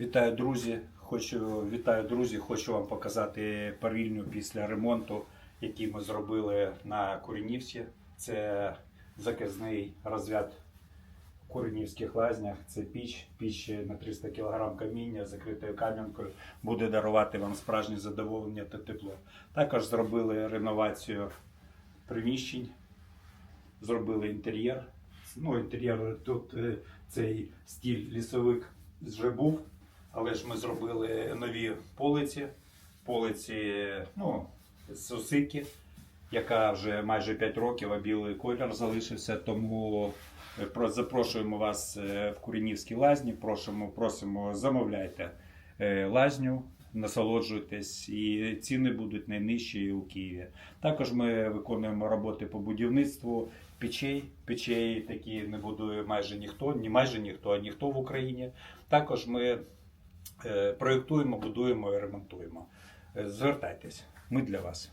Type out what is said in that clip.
Вітаю, друзі! Хочу, вітаю, друзі! Хочу вам показати парильню після ремонту, який ми зробили на Куренівці. Це заказний розряд в Куренівських лазнях. Це піч, піч на 300 кг каміння закритою кам'янкою. Буде дарувати вам справжнє задоволення та тепло. Також зробили реновацію приміщень, зробили інтер'єр. Ну, інтер'єр тут е, цей стіль лісовик вже був, але ж ми зробили нові полиці. Полиці, ну, з яка вже майже 5 років, а білий колір залишився. Тому е, запрошуємо вас е, в Куренівські лазні. Просимо, просимо, замовляйте е, лазню. Насолоджуйтесь, і ціни будуть найнижчі у Києві. Також ми виконуємо роботи по будівництву печей. Печей такі не будує майже ніхто, ні майже ніхто, а ніхто в Україні. Також ми проєктуємо, будуємо і ремонтуємо. Е, Звертайтесь, ми для вас.